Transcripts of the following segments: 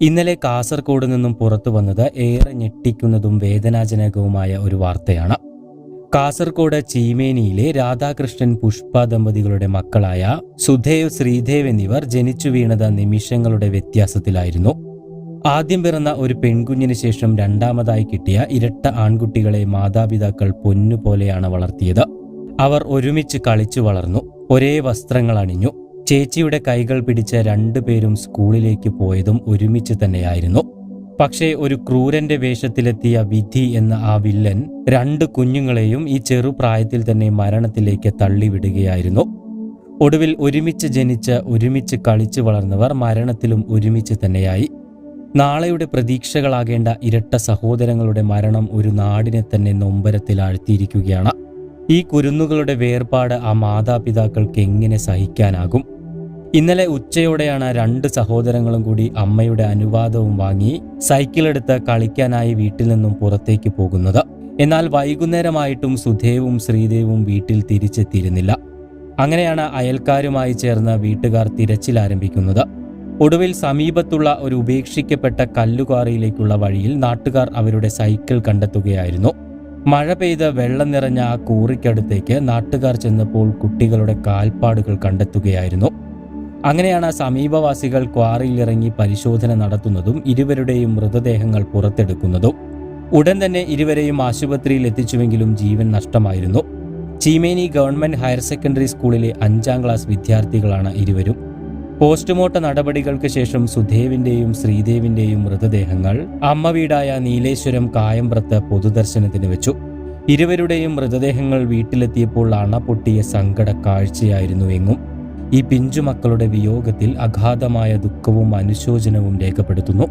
ഇന്നലെ കാസർഗോഡ് നിന്നും പുറത്തു വന്നത് ഏറെ ഞെട്ടിക്കുന്നതും വേദനാജനകവുമായ ഒരു വാർത്തയാണ്. കാസർഗോഡ് ചീമേനിയിലെ രാധാകൃഷ്ണൻ പുഷ്പ ദമ്പതികളുടെ മക്കളായ സുധേവ് ശ്രീദേവ് എന്നിവർ ജനിച്ചു വീണത് നിമിഷങ്ങളുടെ വ്യത്യാസത്തിലായിരുന്നു. ആദ്യം പിറന്ന ഒരു പെൺകുഞ്ഞിന് ശേഷം രണ്ടാമതായി കിട്ടിയ ഇരട്ട ആൺകുട്ടികളെ മാതാപിതാക്കൾ പൊന്നുപോലെയാണ് വളർത്തിയത്. അവർ ഒരുമിച്ച് കളിച്ചു വളർന്നു ഒരേ വസ്ത്രങ്ങൾ അണിഞ്ഞു. ചേച്ചിയുടെ കൈകൾ പിടിച്ച രണ്ടുപേരും സ്കൂളിലേക്ക് പോയതും ഒരുമിച്ച് തന്നെയായിരുന്നു. പക്ഷേ ഒരു ക്രൂരന്റെ വേഷത്തിലെത്തിയ വിധി എന്ന ആ വില്ലൻ രണ്ട് കുഞ്ഞുങ്ങളെയും ഈ ചെറുപ്രായത്തിൽ തന്നെ മരണത്തിലേക്ക് തള്ളിവിടുകയായിരുന്നു. ഒടുവിൽ ഒരുമിച്ച് ജനിച്ച് ഒരുമിച്ച് കളിച്ചു വളർന്നവർ മരണത്തിലും ഒരുമിച്ച് തന്നെയായി. നാളെയുടെ പ്രതീക്ഷകളാകേണ്ട ഇരട്ട സഹോദരങ്ങളുടെ മരണം ഒരു നാടിനെ തന്നെ നൊമ്പരത്തിൽ നൊമ്പരത്തിലാഴ്ത്തിയിരിക്കുകയാണ് ഈ കുരുന്നുകളുടെ വേർപാട് ആ മാതാപിതാക്കൾക്ക് എങ്ങനെ സഹിക്കാനാകും? ഇന്നലെ ഉച്ചയോടെയാണ് രണ്ട് സഹോദരങ്ങളും കൂടി അമ്മയുടെ അനുവാദവും വാങ്ങി സൈക്കിളെടുത്ത് കളിക്കാനായി വീട്ടിൽ നിന്നും പുറത്തേക്ക് പോകുന്നത്. എന്നാൽ വൈകുന്നേരമായിട്ടും സുധേവും ശ്രീദേവും വീട്ടിൽ തിരിച്ചെത്തിയിരുന്നില്ല. അങ്ങനെയാണ് അയൽക്കാരുമായി ചേർന്ന് വീട്ടുകാർ തിരച്ചിൽ ആരംഭിക്കുന്നത്. ഒടുവിൽ സമീപത്തുള്ള ഒരു ഉപേക്ഷിക്കപ്പെട്ട കല്ലുകാറിയിലേക്കുള്ള വഴിയിൽ നാട്ടുകാർ അവരുടെ സൈക്കിൾ കണ്ടെത്തുകയായിരുന്നു. മഴ പെയ്ത് വെള്ളം നിറഞ്ഞ ആ കൂറിക്കടുത്തേക്ക് നാട്ടുകാർ ചെന്നപ്പോൾ കുട്ടികളുടെ കാൽപ്പാടുകൾ കണ്ടെത്തുകയായിരുന്നു. അങ്ങനെയാണ് സമീപവാസികൾ ക്വാറിയിലിറങ്ങി പരിശോധന നടത്തുന്നതും ഇരുവരുടെയും മൃതദേഹങ്ങൾ പുറത്തെടുക്കുന്നതും. ഉടൻ തന്നെ ഇരുവരെയും ആശുപത്രിയിൽ എത്തിച്ചുവെങ്കിലും ജീവൻ നഷ്ടമായിരുന്നു. ചീമേനി ഗവൺമെന്റ് ഹയർ സെക്കൻഡറി സ്കൂളിലെ അഞ്ചാം ക്ലാസ് വിദ്യാർത്ഥികളാണ് ഇരുവരും. പോസ്റ്റ്മോർട്ടം നടപടികൾക്ക് ശേഷം സുധേവിന്റെയും ശ്രീദേവിന്റെയും മൃതദേഹങ്ങൾ അമ്മ വീടായ നീലേശ്വരം കായംപ്രത്ത് പൊതുദർശനത്തിന് വെച്ചു. ഇരുവരുടെയും മൃതദേഹങ്ങൾ വീട്ടിലെത്തിയപ്പോൾ അണ പൊട്ടിയ സങ്കട കാഴ്ചയായിരുന്നു എങ്ങും. ഈ പിഞ്ചുമക്കളുടെ വിയോഗത്തിൽ അഗാധമായ ദുഃഖവും അനുശോചനവും രേഖപ്പെടുത്തുന്നു.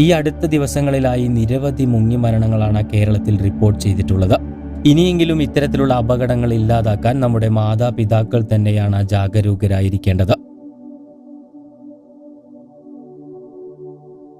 ഈ അടുത്ത ദിവസങ്ങളിലായി നിരവധി മുങ്ങിമരണങ്ങളാണ് കേരളത്തിൽ റിപ്പോർട്ട് ചെയ്തിട്ടുള്ളത്. ഇനിയെങ്കിലും ഇത്തരത്തിലുള്ള അപകടങ്ങൾ ഇല്ലാതാക്കാൻ നമ്മുടെ മാതാപിതാക്കൾ തന്നെയാണ് ജാഗരൂകരായിരിക്കേണ്ടത്.